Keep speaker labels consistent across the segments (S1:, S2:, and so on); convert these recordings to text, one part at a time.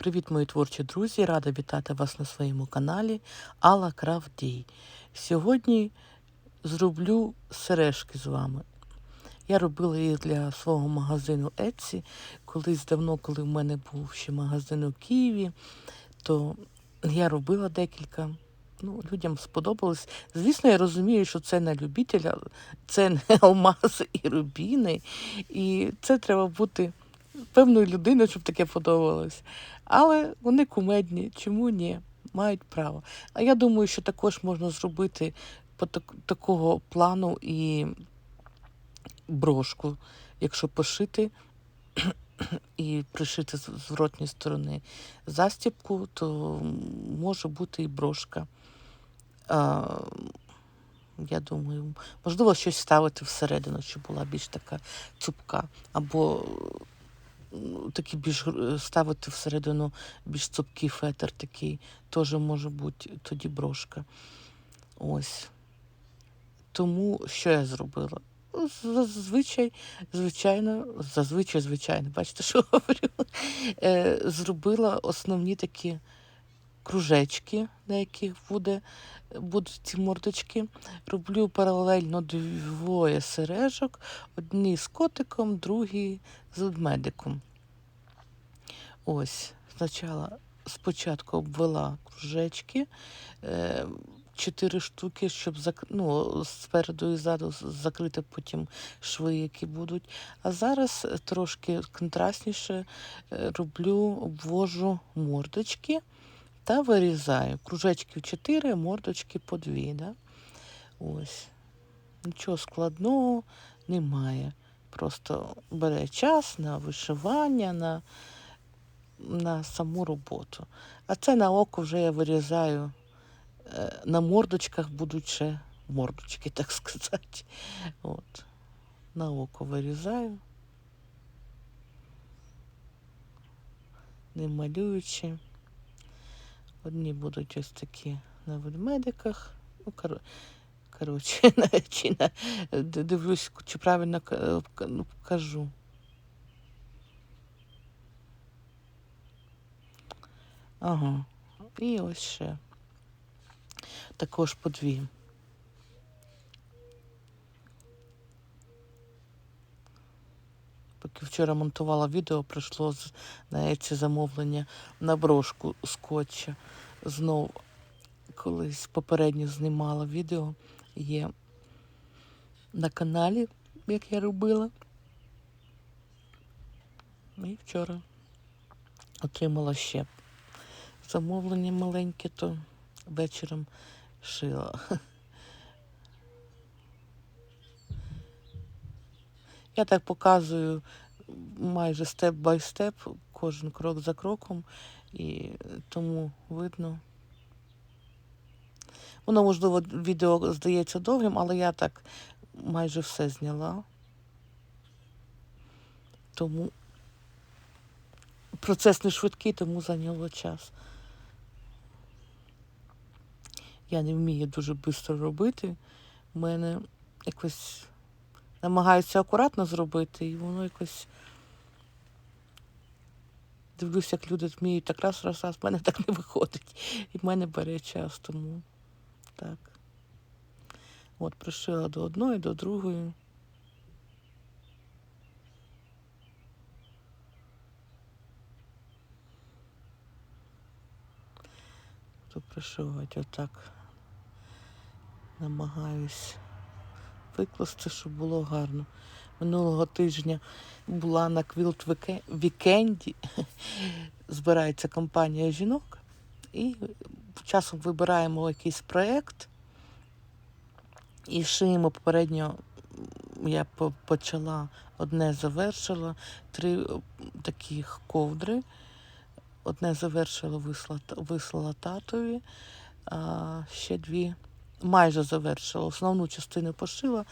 S1: Привіт, мої творчі друзі! Рада вітати вас на своєму каналі Алла Крафдій. Сьогодні зроблю сережки з вами. Я робила їх для свого магазину Etsy. Колись давно, коли в мене був ще магазин у Києві, то я робила декілька. Ну, людям сподобалось. Звісно, я розумію, що це не любителя, це не алмази і рубіни. І це треба бути певною людиною, щоб таке подобалось. Але вони кумедні, чому ні? Мають право. А я думаю, що також можна зробити по так- такого плану і брошку, якщо пошити і пришити з зворотньої сторони застібку, то може бути і брошка. А, я думаю, можливо, щось ставити всередину, щоб була більш така цупка. Або такий більш ставити всередину більш цупкий фетр такий, теж може бути тоді брошка. Ось. Тому що я зробила? Ну, Зазвичай, звичайно, зазвичай, звичайно, бачите, що говорю. Е, зробила основні такі кружечки, на яких буде, будуть ці мордочки. Роблю паралельно двоє сережок, одні з котиком, другі з ведмедиком. Ось, спочатку, спочатку обвела кружечки, е, чотири штуки, щоб зак... ну, спереду і ззаду закрити потім шви, які будуть. А зараз трошки контрастніше е, роблю, обвожу мордочки та вирізаю. Кружечків 4, мордочки по 2. Да? Ось. Нічого складного немає. Просто бере час на вишивання, на, на саму роботу. А це на око вже я вирізаю. Е, На мордочках будуть ще мордочки, так сказати. От. На око вирізаю. Не малюючи. Одні будуть ось такі на ведмедиках. Ну, кор... коротше, чи на, дивлюсь, чи правильно ну, кажу. Ага. І ось ще. Також по дві. Поки вчора монтувала відео, прийшло на замовлення на брошку скотча. Знов колись попередньо знімала відео. Є на каналі, як я робила. І вчора отримала ще замовлення маленьке, то вечором шила. Я так показую майже степ бай степ, кожен крок за кроком, і тому видно. Воно, можливо, відео здається довгим, але я так майже все зняла. Тому процес не швидкий, тому зайняло час. Я не вмію дуже швидко робити. У мене якось намагаюся акуратно зробити, і воно якось. Дивлюся, як люди вміють так раз, раз, раз, в мене так не виходить. І в мене бере час, тому так. От пришила до одної, до другої. Буду пришивати отак. Намагаюсь викласти, щоб було гарно. Минулого тижня була на квілт вікенді. Збирається компанія жінок і часом вибираємо якийсь проєкт і шиємо попередньо. Я почала одне завершила, три е, таких ковдри. Одне завершила, вислала, вислала татові, а ще дві майже завершила. Основну частину пошила,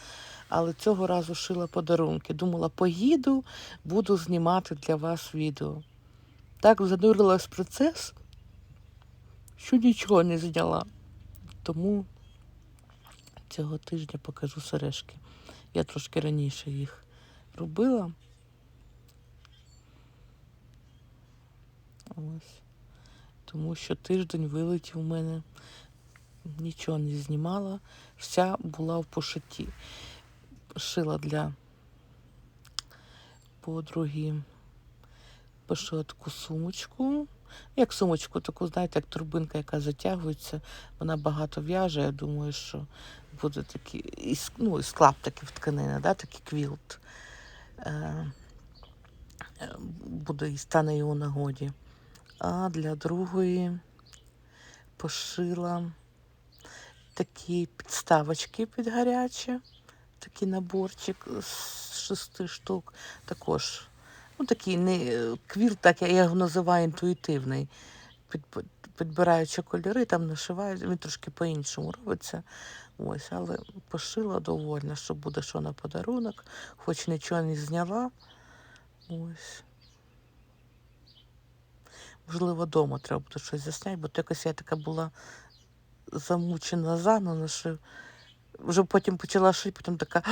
S1: але цього разу шила подарунки. Думала, поїду, буду знімати для вас відео. Так занурилась в процес, що нічого не зняла. Тому цього тижня покажу сережки. Я трошки раніше їх робила. Ось. Тому що тиждень вилетів у мене, нічого не знімала, вся була в пошитті. Шила для подруги, пошила таку сумочку. Як сумочку, таку, знаєте, як турбинка, яка затягується, вона багато в'яже. Я думаю, що буде такий, ну, із клаптиків тканини, да, такий квілт. Е, буде і стане його нагоді. А для другої пошила такі підставочки під гаряче, такий наборчик з шести штук. Також ну, такий не квіл, так я його називаю інтуїтивний. Під, підбираючи кольори, там нашивають, він трошки по-іншому робиться. Ось, але пошила довольна, що буде що на подарунок, хоч нічого не зняла. Ось. Можливо, вдома треба буде щось засняти, бо то якось я така була замучена заново, що вже потім почала шити, потім така,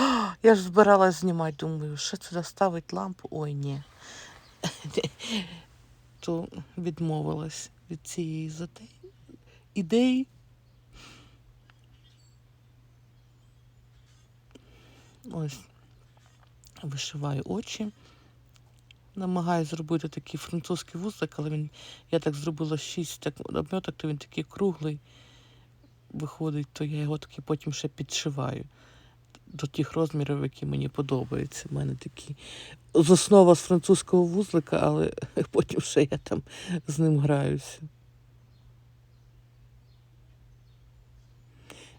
S1: я ж збиралась знімати, думаю, що сюди ставить лампу? Ой, ні. То відмовилась від цієї ідеї. Ось вишиваю очі. Намагаюся зробити такий французький вузлик, але він, я так зробила шість так, обметок, то він такий круглий виходить, то я його таки потім ще підшиваю до тих розмірів, які мені подобаються. У мене такі з основа з французького вузлика, але потім ще я там з ним граюся.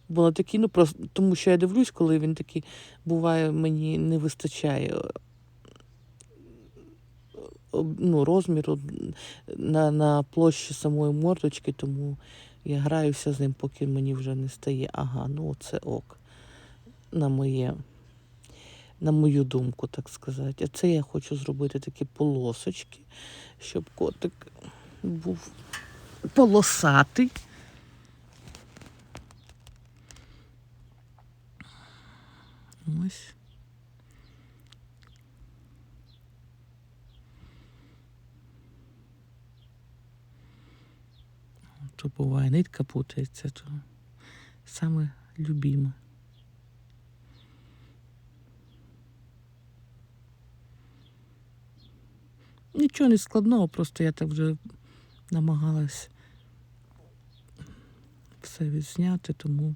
S1: Бо такі, ну просто тому що я дивлюсь, коли він такий буває, мені не вистачає ну, розміру на на площі самої мордочки, тому я граюся з ним, поки мені вже не стає. Ага, ну це ок. На моє, на мою думку, так сказати. А це я хочу зробити такі полосочки, щоб котик був полосатий. Ось. То буває, нитка путається, то саме любіме. Нічого не складного, просто я так вже намагалась все відзняти, тому.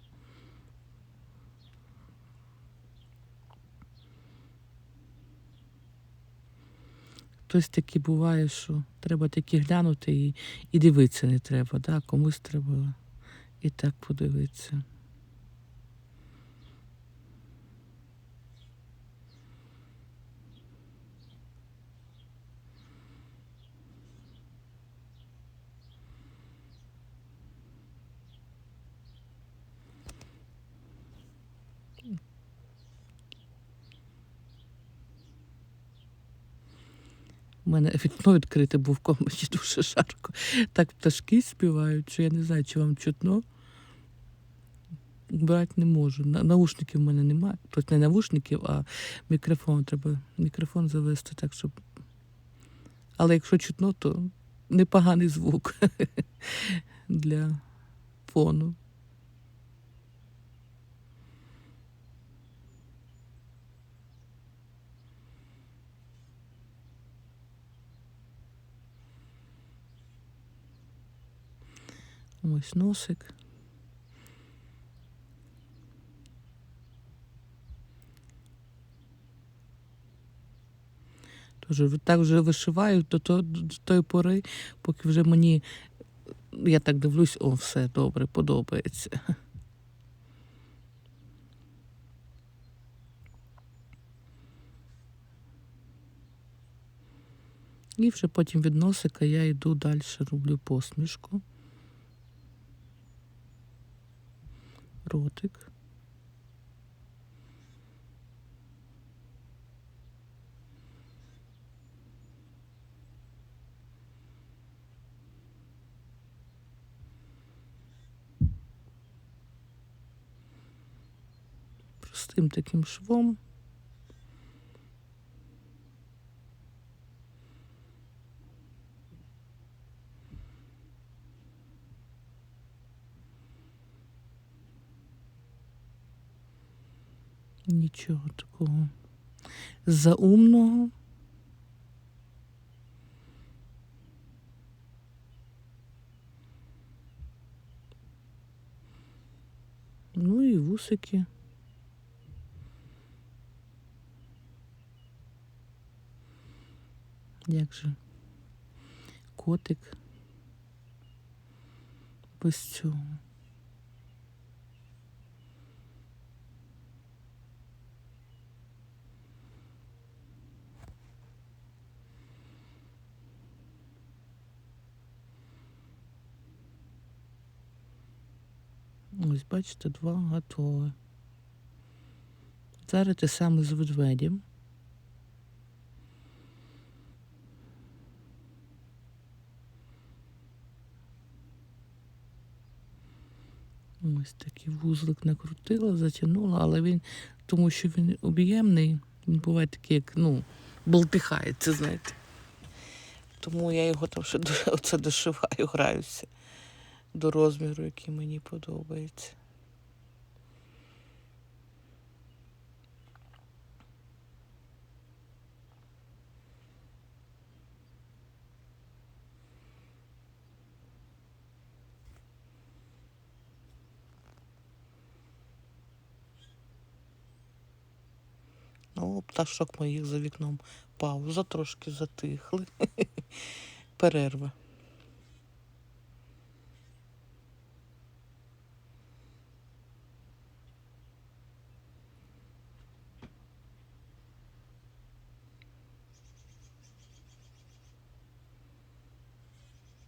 S1: Хтось таки буває, що треба таки глянути і і дивитися не треба. Да? Комусь треба і так подивитися. У мене вікно відкрите був в комнаті дуже жарко. Так пташки співають, що я не знаю, чи вам чутно. Брати не можу. Наушників в мене немає. Тобто не наушників, а мікрофон. Треба мікрофон завести так, щоб. Але якщо чутно, то непоганий звук для фону. Ось носик. Тож так вже вишиваю до, до, до тої пори, поки вже мені, я так дивлюсь, о, все добре, подобається. І вже потім від носика я йду далі, роблю посмішку. Ротик. Простим таким швом. Нічого такого. Заумного. Ну і вусики. Як же котик без цього. Ось, бачите, два готові. Зараз те саме з ведмедем. Ось такий вузлик накрутила, затягнула, але він, тому що він об'ємний, він буває такий, як, ну, болтихається, знаєте. Тому я його там ще оце дошиваю, граюся до розміру, який мені подобається. Ну, пташок моїх за вікном пауза, трошки затихли. Перерва.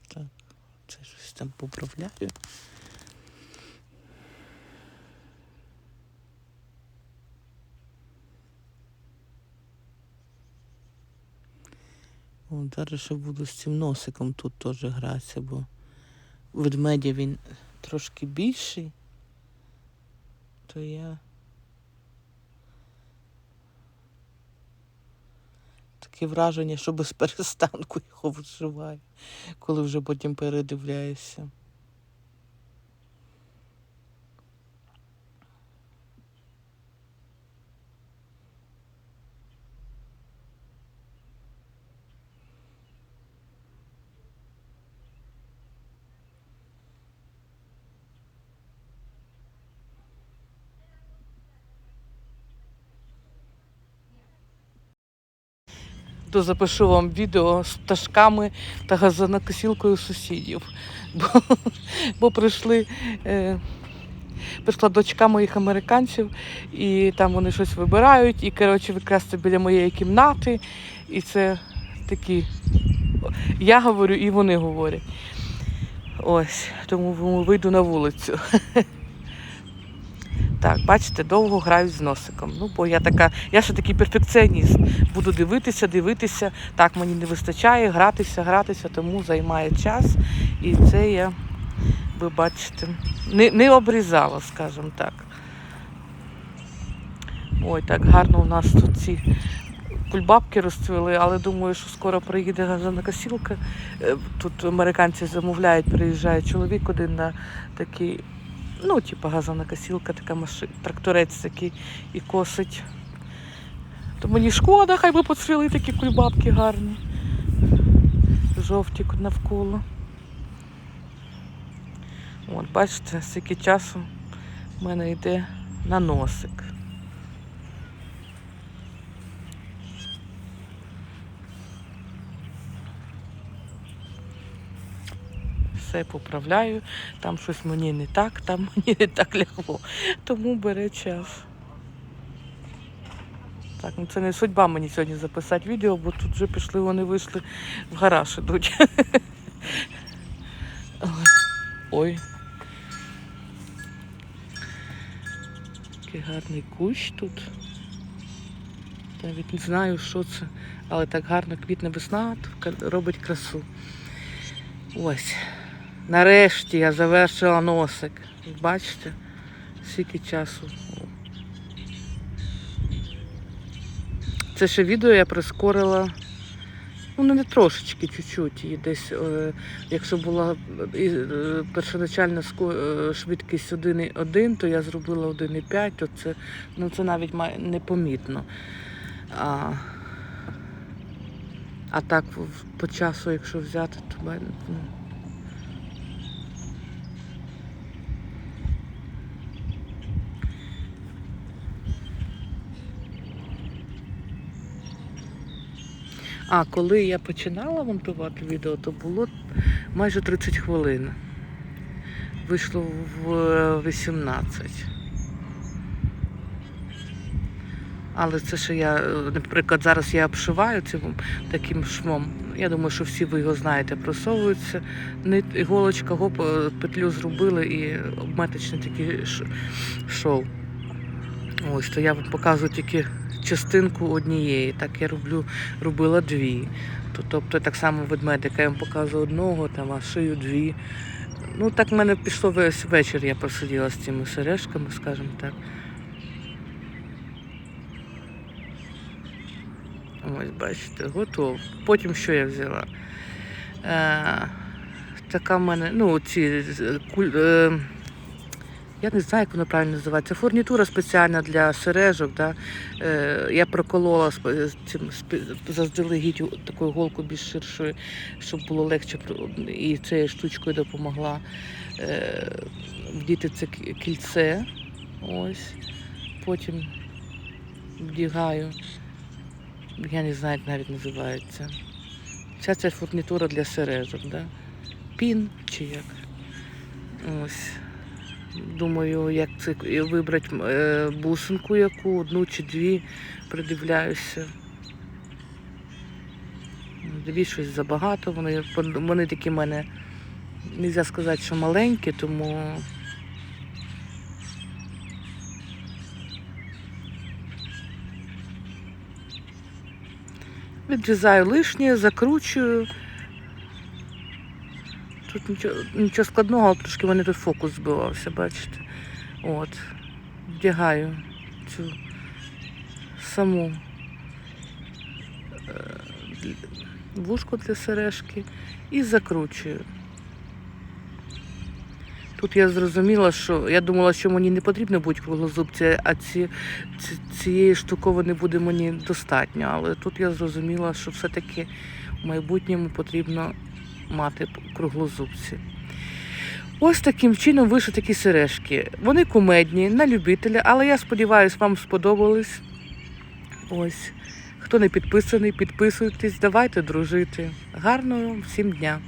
S1: Так, це щось там поправляю. О, зараз ще буду з цим носиком тут теж гратися, бо ведмедя він трошки більший, то я таке враження, що без перестанку його вживаю, коли вже потім передивляюся. То запишу вам відео з пташками та газонокосілкою сусідів. Бо, бо прийшли, е, прийшла дочка моїх американців, і там вони щось вибирають, і коротше, це біля моєї кімнати. І це такі. Я говорю, і вони говорять. Ось, тому вийду на вулицю. Так, бачите, довго граю з носиком. Ну, бо я така, я ще такий перфекціоніст. Буду дивитися, дивитися. Так мені не вистачає, гратися, гратися, тому займає час. І це я, ви бачите, не, не обрізала, скажімо так. Ой, так гарно у нас тут ці кульбабки розцвіли, але думаю, що скоро приїде газонокосілка. Е, Тут американці замовляють, приїжджає чоловік один на такий ну, типу газонокосілка, така машина, тракторець такий і косить. То мені шкода, хай би поцвіли такі кульбабки гарні. Жовті навколо. От, бачите, скільки часу в мене йде на носик. Все поправляю, там щось мені не так, там мені не так лягло. Тому бере час. Так, ну це не судьба мені сьогодні записати відео, бо тут вже пішли, вони вийшли в гараж ідуть. Ой. Який гарний кущ тут. Навіть не знаю, що це, але так гарно квітне весна робить красу. Ось. Нарешті я завершила носик. Бачите, скільки часу. Це ще відео я прискорила Ну, не трошечки, чуть-чуть. І десь, е, якщо була е, першоначальна е, швидкість 1,1, то я зробила 1,5, то це, ну, це навіть непомітно. А, а так по часу, якщо взяти, то ну, А коли я починала монтувати відео, то було майже 30 хвилин. Вийшло в е, 18. Але це ще я, е, наприклад, зараз я обшиваю цим таким швом. Я думаю, що всі ви його знаєте, просовується. Нит, іголочка, гоп, е, петлю зробили і обметочний такий шов. Ось, то я вам показую тільки частинку однієї. Так я роблю, робила дві. То, тобто так само ведмедика я вам показую одного, там, а шию дві. Ну, так в мене пішло весь вечір, я просиділа з цими сережками, скажімо так. Ось, бачите, готово. Потім що я взяла? Е, така в мене, ну, ці куль. Е, я не знаю, як воно правильно називається. Фурнітура спеціальна для сережок. Да? Е, я проколола з цим заздалегідь таку голку більш ширшою, щоб було легше і цією штучкою допомогла е, вдіти це кільце. Ось. Потім вдягаю. Я не знаю, як навіть називається. Ця це фурнітура для сережок, да? Пін чи як. Ось. Думаю, як це вибрати е, бусинку яку, одну чи дві, придивляюся. Дві щось забагато, вони, вони такі в мене, не можна сказати, що маленькі, тому відрізаю лишнє, закручую. Тут нічого, нічого складного, але трошки в мене тут фокус збивався, бачите. От. Вдягаю цю саму е, для- для сережки і закручую. Тут я зрозуміла, що я думала, що мені не потрібно будуть круглозубці, а ці, ці, цієї штуковини буде мені достатньо. Але тут я зрозуміла, що все-таки в майбутньому потрібно мати круглозубці. Ось таким чином вийшли такі сережки. Вони кумедні, на любителя, але я сподіваюся, вам сподобались. Ось. Хто не підписаний, підписуйтесь, давайте дружити. Гарного всім дня!